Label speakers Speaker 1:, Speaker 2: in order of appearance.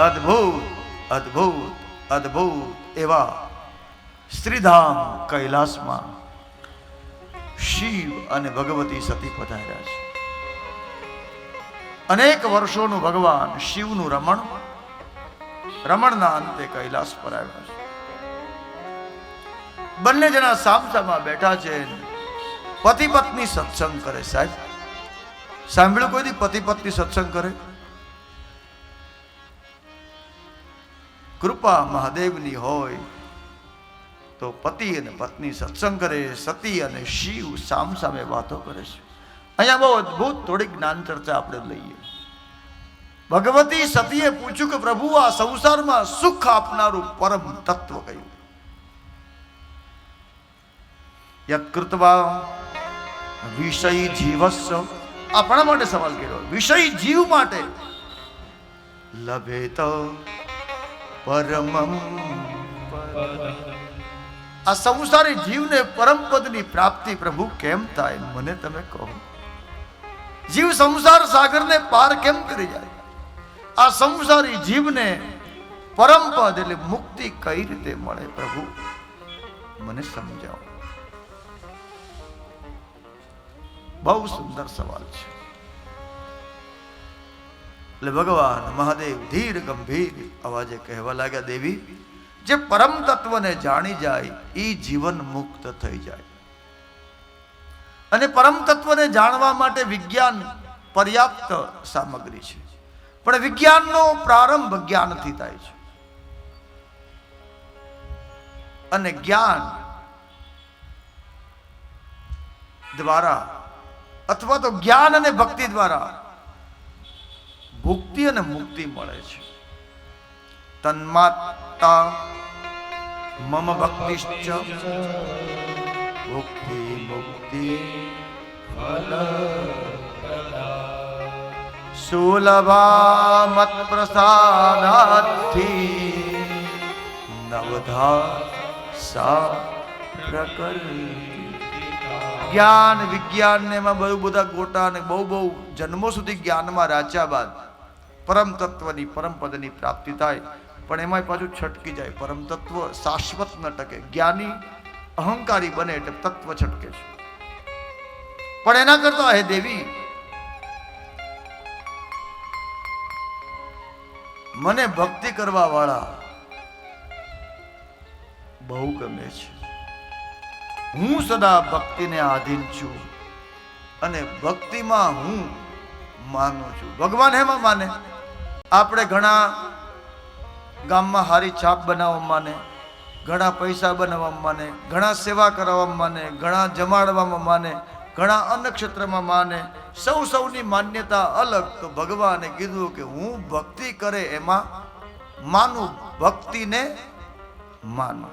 Speaker 1: અદ્ભુત અદ્ભુત અદ્ભુત એવા શ્રીધામ કૈલાસમાં શિવ અને ભગવતી સતી પધાર્યા છે. અનેક વર્ષોનું ભગવાન શિવનું રમણ, રમણના અંતે કૈલાસ પર આવ્યા છે. બંને જણા સામસામાં બેઠા છે પતિ પત્ની સત્સંગ કરે સાહેબ. સાંભળ્યું કોઈ દી પતિ પત્ની સત્સંગ કરે? કૃપા મહાદેવની હોય, તો પતિ અને પત્ની સત્સંગ કરે, સતી અને શિવ સામ સામે વાતો કરે છે. અહીંયા બહુ અદ્ભુત થોડી જ્ઞાન ચર્ચા આપણે લઈએ. ભગવતી સતીએ પૂછ્યું કે, પ્રભુ, આ સંસારમાં સુખ આપનારું પરમ તત્વ કયું? યકૃતવા વિષય જીવસ્વ. આપણા માટે સવાલ કર્યો. વિષય જીવ માટે. લભેત પરમમ. આ સંસારી જીવને પરમ પદની પ્રાપ્તિ પ્રભુ કેમ થાય મને તમે કહો. જીવ સંસાર સાગરને પાર કેમ કરી જાય? આ સંસારી જીવને પરમ પદ એટલે મુક્તિ કઈ રીતે મળે પ્રભુ? મને સમજાવો. બહુ સુંદર સવાલ છે. એટલે ભગવાન મહાદેવ ધીર ગંભીર અવાજે કહેવા લાગ્યા, દેવી, જે પરમ તત્વને જાણી જાય એ જીવન મુક્ત થઈ જાય. અને પરમ તત્વને જાણવા માટે વિજ્ઞાન પર્યાપ્ત સામગ્રી છે. પણ વિજ્ઞાનનો પ્રારંભ જ્ઞાનથી થાય છે. અને જ્ઞાન દ્વારા અથવા તો જ્ઞાન અને ભક્તિ દ્વારા ભુક્તિ અને મુક્તિ મળે છે. તન્માતા મમ ભક્તિશ્ચ. ભુક્તિ, મુક્તિ સુલભા પ્રસાદાથી નવધા સા પ્રકૃતિ જ્ઞાન વિજ્ઞાન ને એમાં બહુ બધા ગોટા અને બહુ બહુ જન્મો સુધી જ્ઞાનમાં રાચ્યા બાદ પરમ તત્વની પરમ પદની પ્રાપ્તિ થાય. પણ એમાં પાછું છટકી જાય. પરમ તત્વ શાશ્વત ન ટકે. જ્ઞાની અહંકારી બને એટલે તત્વ છટકે છે. પણ એના કરતા હે દેવી, મને ભક્તિ કરવા વાળા બહુ ગમે છે. હું સદા ભક્તિને આધીન છું અને ભક્તિમાં હું માનું છું. ભગવાન હેમાં માને આપણે ઘણા ગામમાં હારી છાપ બનાવવા માને, ઘણા પૈસા બનાવવામાં માને, ઘણા સેવા કરાવવામાં માને, ઘણા જમાડવામાં માને, ઘણા અન્ન ક્ષેત્રમાં માને, સૌ સૌની માન્યતા અલગ. તો ભગવાને કીધું કે હું ભક્તિ કરે એમાં માનું, ભક્તિને માનું.